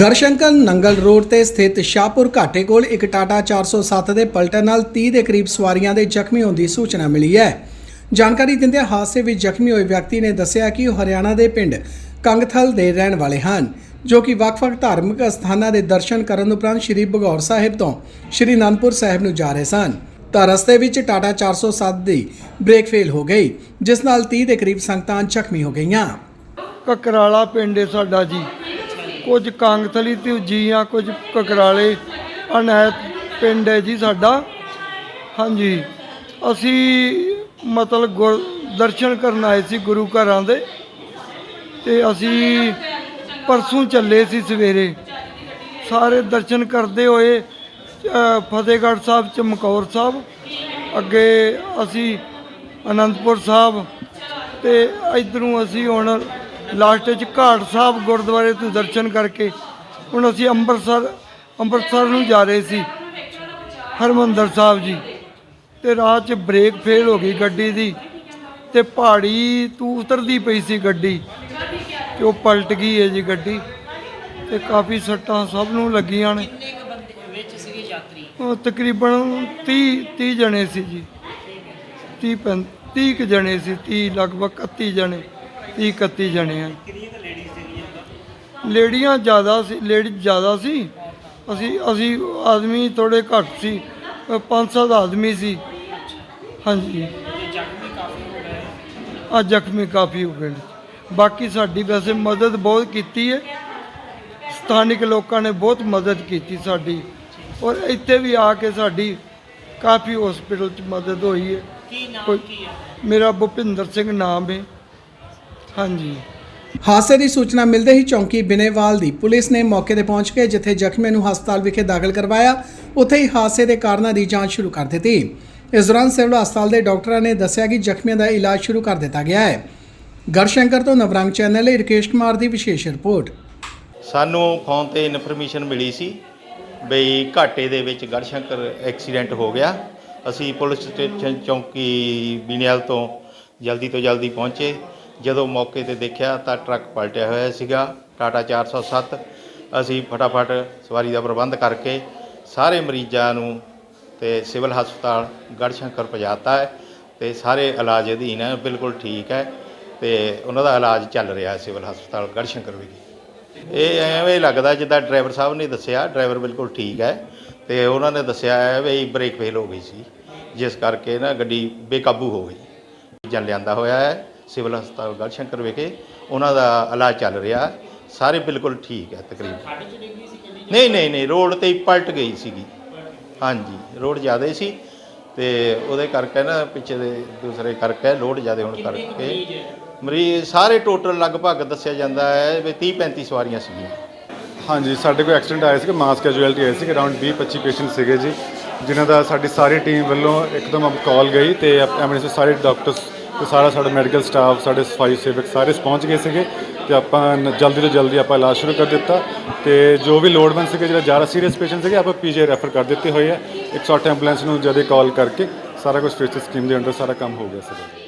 ਗਰਸ਼ੰਕਲ Nangal road ਤੇ ਸਥਿਤ ਸ਼ਾਹਪੁਰ ਘਾਟੇ ਕੋਲ ਇੱਕ ਟਾਟਾ 407 ਦੇ ਪਲਟਣ ਨਾਲ 30 ਦੇ ਕਰੀਬ ਸਵਾਰੀਆਂ ਦੇ ਜ਼ਖਮੀ ਹੋਣ ਦੀ ਸੂਚਨਾ ਮਿਲੀ ਹੈ। ਜਾਣਕਾਰੀ ਦਿੰਦਿਆਂ ਹਾਦਸੇ ਵਿੱਚ ਜ਼ਖਮੀ ਹੋਏ ਵਿਅਕਤੀ ਨੇ ਦੱਸਿਆ ਕਿ ਉਹ ਹਰਿਆਣਾ ਦੇ ਪਿੰਡ ਕੰਗਥਲ ਦੇ ਰਹਿਣ ਵਾਲੇ ਹਨ, ਜੋ ਕਿ ਵੱਖ-ਵੱਖ ਧਾਰਮਿਕ ਸਥਾਨਾਂ ਦੇ ਦਰਸ਼ਨ ਕਰਨ ਉਪਰੰਤ ਸ੍ਰੀ ਭਗੌਰ ਸਾਹਿਬ ਤੋਂ ਸ੍ਰੀ ਅਨੰਦਪੁਰ ਸਾਹਿਬ ਨੂੰ ਜਾ ਰਹੇ ਸਨ। ਤਾਂ ਰਸਤੇ ਵਿੱਚ ਟਾਟਾ 407 ਦੀ ਬ੍ਰੇਕ ਫੇਲ ਹੋ ਗਈ, ਜਿਸ ਨਾਲ 30 ਦੇ ਕਰੀਬ ਸੰਗਤਾਂ ਜ਼ਖਮੀ ਹੋ ਗਈਆਂ। ਕਕਰਾਲਾ ਪਿੰਡ ਹੈ ਸਾਡਾ ਜੀ। ਕੁਝ ਕਾਂਗਥਲੀ ਤੇ ਉਜੀਆਂ ਕੁਝ ਕਕਰਾਲੇ। ਅਨੈਤ ਪਿੰਡ ਹੈ ਜੀ ਸਾਡਾ। ਹਾਂਜੀ। ਅਸੀਂ ਮਤਲਬ ਗੁਰ ਦਰਸ਼ਨ ਕਰਨ ਆਏ ਸੀ ਗੁਰੂ ਘਰਾਂ ਦੇ। ਤੇ ਅਸੀਂ ਪਰਸੋਂ ਚੱਲੇ ਸੀ ਸਵੇਰੇ। ਸਾਰੇ ਦਰਸ਼ਨ ਕਰਦੇ ਹੋਏ ਫਤਿਹਗੜ੍ਹ ਸਾਹਿਬ, ਚਮਕੌਰ ਸਾਹਿਬ। ਅੱਗੇ ਅਸੀਂ ਅਨੰਦਪੁਰ ਸਾਹਿਬ। ਤੇ ਇਧਰੋਂ ਅਸੀਂ ਹੁਣ ਲਾਸਟ 'ਚ ਘਾਟ ਸਾਹਿਬ ਗੁਰਦੁਆਰੇ ਤੋਂ ਦਰਸ਼ਨ ਕਰਕੇ ਹੁਣ ਅਸੀਂ ਅੰਮ੍ਰਿਤਸਰ ਅੰਮ੍ਰਿਤਸਰ ਨੂੰ ਜਾ ਰਹੇ ਸੀ ਹਰਮੰਦਰ ਸਾਹਿਬ ਜੀ। ਤੇ ਰਾਹ 'ਚ ਬ੍ਰੇਕ ਫੇਲ ਹੋ ਗਈ ਗੱਡੀ ਦੀ ਤੇ ਪਹਾੜੀ ਤੋਂ ਉਤਰਦੀ ਪਈ ਸੀ ਗੱਡੀ ਤੇ ਉਹ ਪਲਟ ਗਈ ਹੈ ਜੀ ਗੱਡੀ ਤੇ ਕਾਫੀ ਸੱਟਾਂ ਸਭ ਨੂੰ ਲੱਗੀਆਂ ਨੇ। ਕਿੰਨੇ ਕੁ ਬੰਦੇ ਵਿੱਚ ਸੀਗੇ ਯਾਤਰੀ? ਉਹ ਤਕਰੀਬਨ 30 30 ਜਣੇ ਸੀ ਜੀ। 30 ਪੈਂ- 30 ਕੁ ਜਣੇ ਸੀ 30 ਲਗਭਗ 31 ਜਣੇ। 30 31 ਜਣੇ ਆ। ਲੇਡੀਆਂ ਜ਼ਿਆਦਾ ਸੀ ਲੇਡੀ ਜ਼ਿਆਦਾ ਸੀ। ਅਸੀਂ ਅਸੀਂ ਆਦਮੀ ਥੋੜੇ ਘੱਟ ਸੀ। ਅ, ਪੰਜ ਸੱਤ ਆਦਮੀ ਸੀ। ਹਾਂਜੀ। ਆ ਜ਼ਖਮੀ ਕਾਫੀ ਹੋ ਗਏ। ਬਾਕੀ ਸਾਡੀ ਵੈਸੇ ਮਦਦ ਬਹੁਤ ਕੀਤੀ ਹੈ। ਸਥਾਨਿਕ ਲੋਕਾਂ ਨੇ ਬਹੁਤ ਮਦਦ ਕੀਤੀ ਸਾਡੀ। ਔਰ ਇੱਥੇ ਵੀ ਆ ਕੇ ਸਾਡੀ ਕਾਫੀ ਹਸਪੀਟਲ 'ਚ ਮਦਦ ਹੋਈ ਹੈ। ਕੀ ਨਾਮ ਕੀ ਹੈ? ਮੇਰਾ ਭੁਪਿੰਦਰ ਸਿੰਘ ਨਾਮ ਹੈ। ਹਾਂਜੀ। ਹਾਦਸੇ ਦੀ ਸੂਚਨਾ ਮਿਲਦੇ ਹੀ ਚੌਂਕੀ ਬਿਨੇਵਾਲ ਦੀ ਪੁਲਿਸ ਨੇ ਮੌਕੇ ਤੇ ਪਹੁੰਚ ਕੇ ਜਿੱਥੇ ਜ਼ਖਮੀਆਂ ਨੂੰ ਹਸਪਤਾਲ ਵਿਖੇ ਦਾਖਲ ਕਰਵਾਇਆ ਉੱਥੇ ਹੀ ਹਾਦਸੇ ਦੇ ਕਾਰਨਾਂ ਦੀ ਜਾਂਚ ਸ਼ੁਰੂ ਕਰ ਦਿੱਤੀ। ਇਸ ਦੌਰਾਨ ਸਿਵਲ ਹਸਪਤਾਲ ਦੇ ਡਾਕਟਰਾਂ ਨੇ ਦੱਸਿਆ ਕਿ ਜ਼ਖਮੀਆਂ ਦਾ ਇਲਾਜ ਸ਼ੁਰੂ ਕਰ ਦਿੱਤਾ ਗਿਆ ਹੈ। ਗੜਸ਼ੰਕਰ ਤੋਂ ਨਵਰੰਗ ਚੈਨਲ ਲਈ ਰਕੇਸ਼ ਕੁਮਾਰ ਦੀ ਵਿਸ਼ੇਸ਼ ਰਿਪੋਰਟ। ਸਾਨੂੰ ਫੋਨ ਤੇ ਇਨਫੋਰਮੇਸ਼ਨ ਮਿਲੀ ਸੀ ਬਈ ਘਾਟੇ ਦੇ ਵਿੱਚ ਗੜਸ਼ੰਕਰ ਐਕਸੀਡੈਂਟ ਹੋ ਗਿਆ। ਅਸੀਂ ਪੁਲਿਸ ਸਟੇਸ਼ਨ ਚੌਂਕੀ ਬੀਨਿਆਲ ਤੋਂ ਜਲਦੀ ਤੋਂ ਜਲਦੀ ਪਹੁੰਚੇ। ਜਦੋਂ ਮੌਕੇ ਤੇ ਦੇਖਿਆ ਤਾਂ ਟਰੱਕ ਪਲਟਿਆ ਹੋਇਆ ਸੀਗਾ, ਟਾਟਾ 407 ਅਸੀਂ ਫਟਾਫਟ ਸਵਾਰੀ ਦਾ ਪ੍ਰਬੰਧ ਕਰਕੇ ਸਾਰੇ ਮਰੀਜ਼ਾਂ ਨੂੰ ਤੇ ਸਿਵਲ ਹਸਪਤਾਲ ਗੜਸ਼ੰਕਰ ਪਹੁੰਚਾਤਾ ਹੈ ਤੇ ਸਾਰੇ ਇਲਾਜ ਅਧੀਨ ਹੈ, ਬਿਲਕੁਲ ਠੀਕ ਹੈ ਤੇ ਉਹਨਾਂ ਦਾ ਇਲਾਜ ਚੱਲ ਰਿਹਾ ਹੈ ਸਿਵਲ ਹਸਪਤਾਲ ਗੜਸ਼ੰਕਰ ਵਿਖੇ। ਇਹ ਐਵੇਂ ਲੱਗਦਾ ਜਿੱਦਾਂ ਡਰਾਈਵਰ ਸਾਹਿਬ ਨੇ ਦੱਸਿਆ, ਡਰਾਈਵਰ ਬਿਲਕੁਲ ਠੀਕ ਹੈ ਤੇ ਉਹਨਾਂ ਨੇ ਦੱਸਿਆ ਹੈ ਵੀ ਬ੍ਰੇਕ ਫੇਲ ਹੋ ਗਈ ਸੀ, ਜਿਸ ਕਰਕੇ ਨਾ ਗੱਡੀ ਬੇਕਾਬੂ ਹੋ ਗਈ। ਜਨ ਲਿਆਂਦਾ ਹੋਇਆ ਹੈ ਸਿਵਲ ਹਸਪਤਾਲ ਗੜਸ਼ੰਕਰ ਵਿਖੇ ਉਹਨਾਂ ਦਾ ਇਲਾਜ ਚੱਲ ਰਿਹਾ। ਸਾਰੇ ਬਿਲਕੁਲ ਠੀਕ ਹੈ ਤਕਰੀਬਨ। ਨਹੀਂ ਨਹੀਂ ਨਹੀਂ ਰੋਡ ਤੇ ਹੀ ਪਲਟ ਗਈ ਸੀਗੀ। ਹਾਂਜੀ ਰੋਡ ਜ਼ਿਆਦਾ ਹੀ ਸੀ ਤੇ ਉਹਦੇ ਕਰਕੇ ਨਾ ਪਿੱਛੇ ਦੇ ਦੂਸਰੇ ਕਰਕੇ ਲੋਡ ਜ਼ਿਆਦਾ ਹੋਣ ਕਰਕੇ ਮਰੀਜ਼ ਸਾਰੇ ਟੋਟਲ ਲਗਭਗ ਦੱਸਿਆ ਜਾਂਦਾ ਹੈ ਵੀ 30 35 ਸਵਾਰੀਆਂ ਸੀਗੀਆਂ। ਹਾਂਜੀ ਸਾਡੇ ਕੋਲ ਐਕਸੀਡੈਂਟ ਆਇਆ ਸੀ ਮਾਸ ਕੈਜੁਅਲਟੀ ਆਈ ਸੀ ਅਰਾਊਂਡ 20 25 ਪੇਸ਼ੈਂਟ ਸੀਗੇ ਜੀ ਜਿਨ੍ਹਾਂ ਦਾ ਸਾਡੀ ਸਾਰੀ ਟੀਮ ਵੱਲੋਂ ਇੱਕਦਮ ਕਾਲ ਗਈ ਤੇ ਐਮਰਜੈਂਸੀ ਸਾਰੇ ਡਾਕਟਰਸ ਤੇ ਸਾਰਾ ਸਾਡਾ ਮੈਡੀਕਲ ਸਟਾਫ ਸਾਡੇ ਸਫ਼ਾਈ ਸੇਵਕ ਸਾਰੇ ਪਹੁੰਚ ਗਏ ਸੀਗੇ ਤੇ ਆਪਾਂ ਨ- ਜਲਦੀ ਤੋਂ ਜਲਦੀ ਆਪਾਂ ਇਲਾਜ ਸ਼ੁਰੂ ਕਰ ਦਿੱਤਾ ਤੇ ਜੋ ਵੀ ਲੋੜਵੰਦ ਸੀਗੇ, ਜਿਹੜਾ ਜ਼ਿਆਦਾ ਸੀਰੀਅਸ ਪੇਸ਼ੈਂਟ ਸੀਗੇ, ਆਪਾਂ ਪੀਜੀ ਰੈਫਰ ਕਰ ਦਿੱਤੇ ਹੋਏ ਆ। 108 ਐਂਬੂਲੈਂਸ ਨੂੰ ਜਦੇ ਕਾਲ ਕਰਕੇ ਸਾਰਾ ਕੁਝ ਫ੍ਰੀ ਸਕੀਮ ਦੇ ਅੰਡਰ ਸਾਰਾ ਕੰਮ ਹੋ ਗਿਆ ਸੀਗਾ।